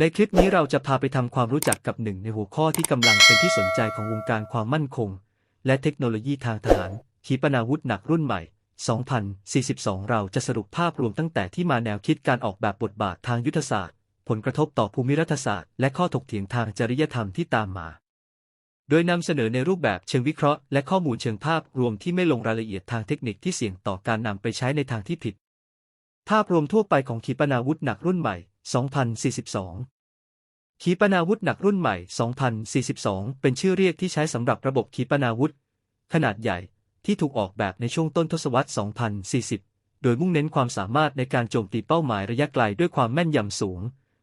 ในคลิปนี้เราจะพาไปทำความรู้จักกับหนึ่งในหัวข้อที่กำลังเป็นที่สนใจของวงการความมั่นคง และเทคโนโลยีทางทหารขีปนาวุธหนักรุ่นใหม่ 2042 เราจะสรุปภาพรวมตั้งแต่ที่มาแนวคิดการออกแบบบทบาททางยุทธศาสตร์ ผลกระทบต่อภูมิรัฐศาสตร์ และข้อถกเถียงทางจริยธรรมที่ตามมา โดยนำเสนอในรูปแบบเชิงวิเคราะห์และข้อมูลเชิงภาพรวมที่ไม่ลงรายละเอียดทางเทคนิคที่เสี่ยงต่อการนำไปใช้ในทางที่ผิด ภาพรวมทั่วไปของขีปนาวุธหนักรุ่นใหม่ 2042ขีปนาวุธหนักรุ่นใหม่ 2042 เป็นชื่อเรียกที่ใช้สำหรับระบบขีปนาวุธ ขนาดใหญ่ที่ถูกออกแบบในช่วงต้นทศวรรษ 2040 โดยมุ่งเน้นความสามารถในการโจมตีเป้าหมายระยะไกลด้วยความแม่นยำสูง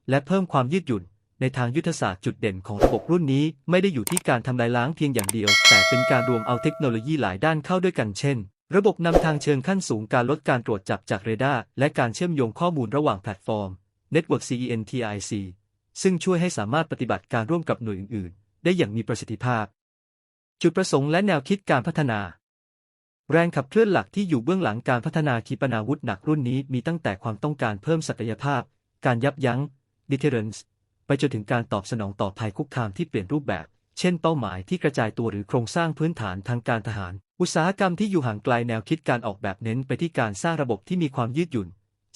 และเพิ่มความยืดหยุ่น ในทางยุทธศาสตร์จุดเด่นของระบบรุ่นนี้ไม่ได้อยู่ที่การทำลายล้างเพียงอย่างเดียว แต่เป็นการรวมเอาเทคโนโลยีหลายด้านเข้าด้วยกันเช่น ระบบนำทางเชิงขั้นสูงการลดการตรวจจับจากเรดาร์และการเชื่อมโยงข้อมูลระหว่างแพลตฟอร์ม Network CENTIC ซึ่งช่วยให้สามารถปฏิบัติการร่วมกับหน่วยอื่น ๆ ได้อย่างมีประสิทธิภาพ จุดประสงค์และแนวคิดการพัฒนา แรงขับเคลื่อนหลักที่อยู่เบื้องหลังการพัฒนาขีปนาวุธหนักรุ่นนี้มีตั้งแต่ความต้องการเพิ่มศักยภาพ การยับยั้ง deterrence ไปจนถึงการตอบสนองต่อภัยคุกคามที่เปลี่ยนรูปแบบ เช่นเป้าหมายที่กระจายตัวหรือโครงสร้างพื้นฐานทางการทหาร อุตสาหกรรมที่อยู่ห่างไกลแนวคิดการออกแบบเน้นไปที่การสร้างระบบที่มีความยืดหยุ่น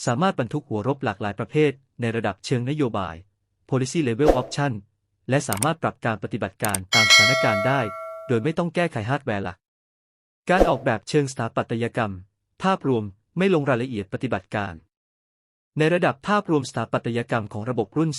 สามารถบรรทุกหัวรบหลากหลายประเภท ในระดับเชิงนโยบาย policy level option และสามารถปรับการปฏิบัติการตามสถานการณ์ได้ โดยไม่ต้องแก้ไขฮาร์ดแวร์หลัก การออกแบบเชิงสถาปัตยกรรม ภาพรวมไม่ลงรายละเอียดปฏิบัติการ ในระดับภาพรวมสถาปัตยกรรมของระบบรุ่น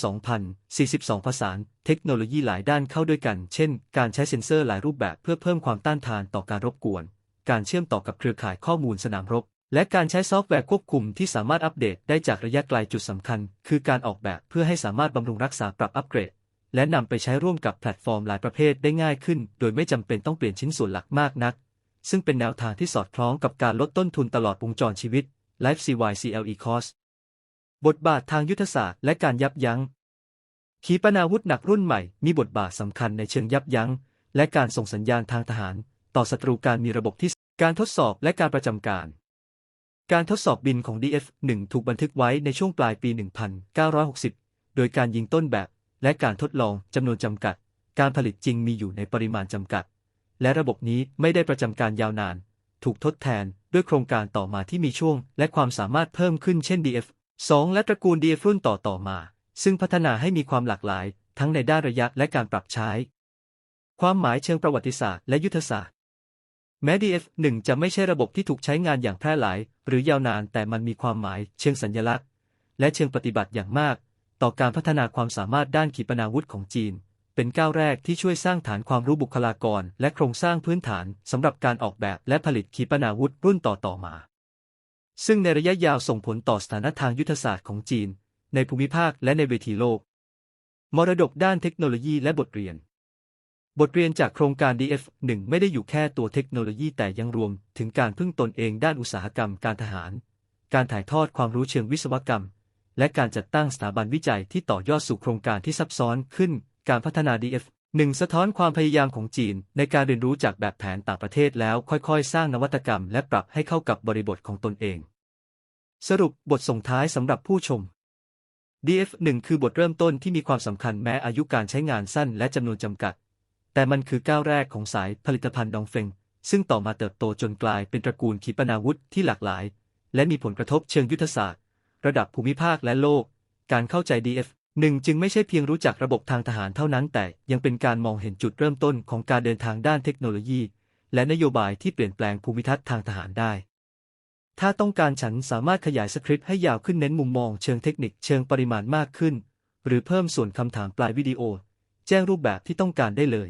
2042 ผสานเทคโนโลยีหลายด้านเข้าด้วยกัน เช่น การใช้เซ็นเซอร์หลายรูปแบบเพื่อเพิ่มความต้านทานต่อการรบกวน การเชื่อมต่อกับเครือข่ายข้อมูลสนามรบ และการใช้ซอฟต์แวร์ควบคุมที่สามารถอัปเดตได้จากระยะไกลจุดสำคัญ คือการออกแบบเพื่อให้สามารถบำรุงรักษาปรับอัปเกรด และนำไปใช้ร่วมกับแพลตฟอร์มหลายประเภทได้ง่ายขึ้น โดยไม่จำเป็นต้องเปลี่ยนชิ้นส่วนหลักมากนัก ซึ่งเป็นแนวทางที่สอดคล้องกับการลดต้นทุนตลอดวงจรชีวิต Life CYCLE Cost บทบาททางยุทธศาสตร์และการยับยั้ง ขีปนาวุธหนักรุ่นใหม่ มีบทบาทสำคัญในเชิงยับยั้ง และการส่งสัญญาณทางทหาร ต่อศัตรูการมีระบบที่การทดสอบและการประจำการ การทดสอบบินของ DF-1 ถูกบันทึกไว้ในช่วงปลายปี 1960 โดยการยิงต้นแบบ และการทดลองจำนวนจำกัด การผลิตจริงมีอยู่ในปริมาณจำกัด และระบบนี้ไม่ได้ประจำการยาวนาน ถูกทดแทนด้วยโครงการต่อมาที่มีช่วง และความสามารถเพิ่มขึ้นเช่น DF 2 และตระกูล DF รุ่นต่อต่อมา ซึ่งพัฒนาให้มีความหลากหลาย ทั้งในด้านระยะและการปรับใช้ ความหมายเชิงประวัติศาสตร์และยุทธศาสตร์ แม้ DF 1 จะไม่ใช่ระบบที่ถูกใช้งานอย่างแพร่หลาย หรือยาวนานแต่มันมีความหมาย เชิงสัญลักษณ์ และเชิงปฏิบัติอย่างมาก ต่อการพัฒนาความสามารถด้านขีปนาวุธของจีน เป็นก้าวแรกที่ช่วยสร้างฐานความรู้บุคลากร และโครงสร้างพื้นฐานสำหรับการออกแบบและผลิตขีปนาวุธรุ่นต่อต่อมา ซึ่งในระยะยาวส่งผลต่อสถานะทางยุทธศาสตร์ของจีน ในภูมิภาคและในเวทีโลก มรดกด้านเทคโนโลยีและบทเรียน บทเรียนจากโครงการ DF1 ไม่ได้อยู่แค่ตัวเทคโนโลยีแต่ยังรวมถึงการพึ่งตนเองด้านอุตสาหกรรมการทหาร การถ่ายทอดความรู้เชิงวิศวกรรม และการจัดตั้งสถาบันวิจัยที่ต่อยอดสู่โครงการที่ซับซ้อนขึ้น การพัฒนา DF 1 สะท้อนความพยายามของจีน ในการเรียนรู้จากแบบแผนต่างประเทศแล้วค่อยๆ สร้างนวัตกรรม และปรับให้เข้ากับบริบทของตนเอง สรุปบทส่งท้ายสำหรับผู้ชม DF1 คือบทเริ่มต้นที่มีความสำคัญแม้อายุการใช้งานสั้นและจำนวนจำกัด แต่มันคือก้าวแรกของสายผลิตภัณฑ์ดองเฟง ซึ่งต่อมาเติบโตจนกลายเป็นตระกูลขีปนาวุธที่หลากหลาย และมีผลกระทบเชิงยุทธศาสตร์ ระดับภูมิภาคและโลก การเข้าใจ DF1 จึงไม่ใช่เพียงรู้จักระบบทางทหารเท่านั้น แต่ยังเป็นการมองเห็นจุดเริ่มต้นของการเดินทางด้านเทคโนโลยี และนโยบายที่เปลี่ยนแปลงภูมิทัศน์ทางทหารได้ ถ้าต้องการฉันสามารถขยายสคริปต์ให้ยาวขึ้นเน้นมุมมองเชิงเทคนิคเชิงปริมาณมากขึ้น หรือเพิ่มส่วนคำถามปลายวิดีโอ แจ้งรูปแบบที่ต้องการได้เลย